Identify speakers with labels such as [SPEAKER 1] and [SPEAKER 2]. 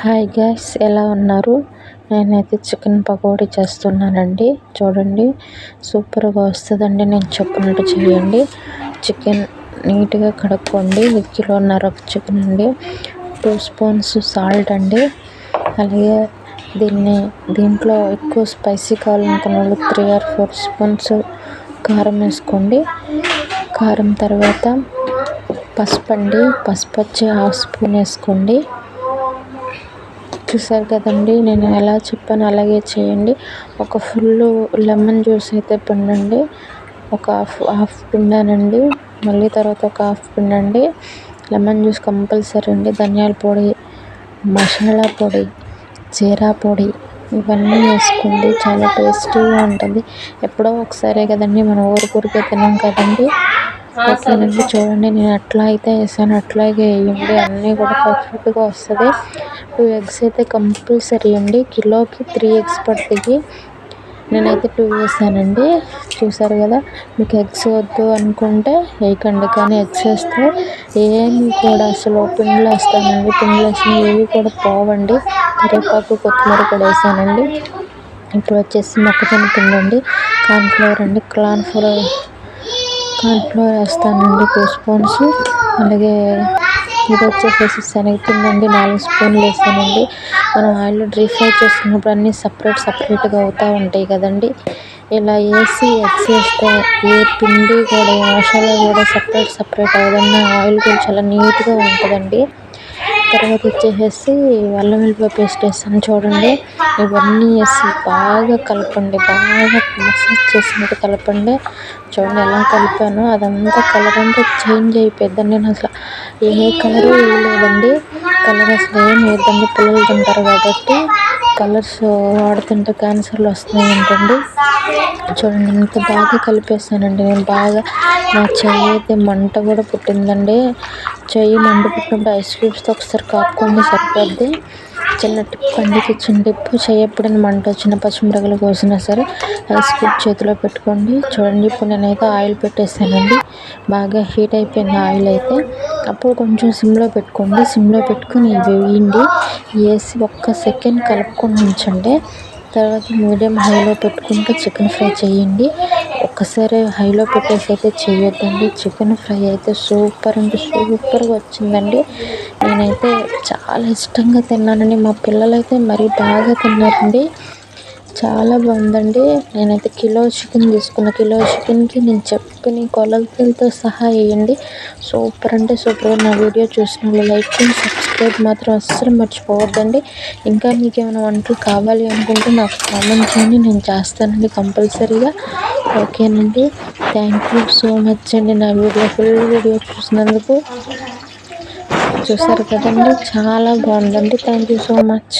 [SPEAKER 1] Hi gas ఎలా ఉన్నారు? నేనైతే చికెన్ పకోడీ చేస్తున్నానండి. చూడండి సూపర్గా వస్తుందండి. నేను చెప్పినట్టు చేయండి. చికెన్ నీట్గా కడుక్కోండి. కిలోన్నర చికెన్ అండి. టూ స్పూన్స్ సాల్ట్ అండి. అలాగే దీన్ని దీంట్లో ఎక్కువ స్పైసీ కావాలనుకున్న వాళ్ళు త్రీ ఆర్ ఫోర్ స్పూన్స్ కారం వేసుకోండి. కారం తర్వాత పసుపు అండి. పసుపు వచ్చి హాఫ్ స్పూన్ వేసుకోండి. చూసారు కదండి నేను ఎలా చెప్పాను అలాగే చేయండి. ఒక ఫుల్ లెమన్ జ్యూస్ అయితే పిండండి. ఒక హాఫ్ హాఫ్ పిండానండి. మళ్ళీ తర్వాత ఒక హాఫ్ పిండండి. లెమన్ జ్యూస్ కంపల్సరీ అండి. ధనియాల పొడి మసాలా పొడి జీరా పొడి ఇవన్నీ వేసుకోండి. చాలా టేస్టీగా ఉంటుంది. ఎప్పుడో ఒకసారే కదండి మనం ఊరికూరికే తినాం కదండి. ఓకేనండి చూడండి. నేను అట్లా అయితే వేసాను అట్లాగే వేయండి అన్నీ కూడా పర్ఫెక్ట్గా వస్తుంది. టూ ఎగ్స్ అయితే కంపల్సరీ అండి. కిలోకి త్రీ ఎగ్స్ పడుతుంది నేనైతే టూ వేసానండి చూసారు కదా మీకు ఎగ్స్ వద్దు అనుకుంటే వేయకండి. కానీ ఎగ్స్ వేస్తే ఏమి కూడా అసలు పిండిలో వేస్తానండి పిండిలో వేసిన ఏవి కూడా పోవండి. కరివేపాకు కొత్తిమీర కూడా వేసానండి ఇప్పుడు వచ్చేసి మొక్కజొన్న పిండి అండి కార్న్ఫ్లవర్ అండి. కార్న్ఫ్లవర్ కార్ట్లో వేస్తానండి టూ స్పూన్స్ అలాగే ఇది వచ్చేసి శనగపిండి నాలుగు స్పూన్లు వేసానండి మనం ఆయిల్ డ్రీ ఫ్రై చేసుకున్నప్పుడు అన్నీ సపరేట్ సపరేట్గా అవుతూ ఉంటాయి కదండి. ఇలా వేసి ఎగ్స్ వేస్తే ఏ పిండి కూడా మసాలా కూడా సపరేట్ సపరేట్ అవ్వదన్న ఆయిల్ కూడా చాలా నీట్గా ఉంటుందండి. తర్వాత వచ్చేసి అల్లం వెల్లిపాయ పేస్ట్ వేస్తాను చూడండి. ఇవన్నీ వేసి బాగా కలపండి బాగా మసాజ్ చేసినట్టు కలపండి. చూడండి ఎలా కలిపాను అదంతా కలర్ అంతా చేంజ్ అయిపోద్ది నేను అసలు ఏ కలరు వేయలేదండి. కలర్ అసలు ఏం వేద్దండి పిల్లలు తింటారు కాబట్టి కలర్స్ వాడుతుంటే క్యాన్సర్లు వస్తున్నాయి ఏంటండి? చూడండి ఇంత బాగా కలిపేసానండి నేను బాగా నా చెయ్యి అయితే మంట కూడా పుట్టిందండి. చెయ్యి మంట పుట్టినప్పుడు ఐస్ క్యూబ్స్తో ఒకసారి కాక్కోండి సరిపోద్ది. చిన్న టిప్ అండి కిచెన్ టిప్ చెయ్యి ఎప్పుడైనా మంట వచ్చిన పచ్చిమిరకలు కోసినా సరే ఐస్ క్యూబ్ చేతిలో పెట్టుకోండి. చూడండి ఇప్పుడు నేనైతే ఆయిల్ పెట్టేసానండి బాగా హీట్ అయిపోయింది ఆయిల్ అయితే అప్పుడు కొంచెం సిమ్లో పెట్టుకోండి. సిమ్లో పెట్టుకొని వేయండి. వేసి ఒక్క సెకండ్ కలుపుకొని ఉంచండి. తర్వాత మీడియం హైలో పెట్టుకుంటూ చికెన్ ఫ్రై చేయండి. ఒక్కసారి హైలో పెట్టేసి అయితే చేయొద్దండి. చికెన్ ఫ్రై అయితే సూపర్ అంటే సూపర్గా వచ్చిందండి. నేనైతే చాలా ఇష్టంగా తిన్నానండి. మా పిల్లలైతే మరీ బాగా తిన్నారండి. చాలా బాగుందండి. నేనైతే కిలో చికెన్ తీసుకున్న. కిలో చికెన్కి నేను చెప్పిన కొలతలతో సహా వేయండి. సూపర్ అంటే సూపర్గా నా వీడియో చూసిన లైక్ చేయండి. సబ్స్క్రైబ్ మాత్రం అస్సలు మర్చిపోవద్దండి. ఇంకా మీకు ఏమైనా వంటలు కావాలి అనుకుంటే నాకు కామెంట్ చేయండి. నేను చేస్తానండి కంపల్సరీగా. ఓకేనండి. థ్యాంక్ యూ సో మచ్ అండి నా వీడియో. ఫుల్ వీడియో చూసినందుకు. చూసారు కదండి? చాలా బాగుందండి. Thank you so much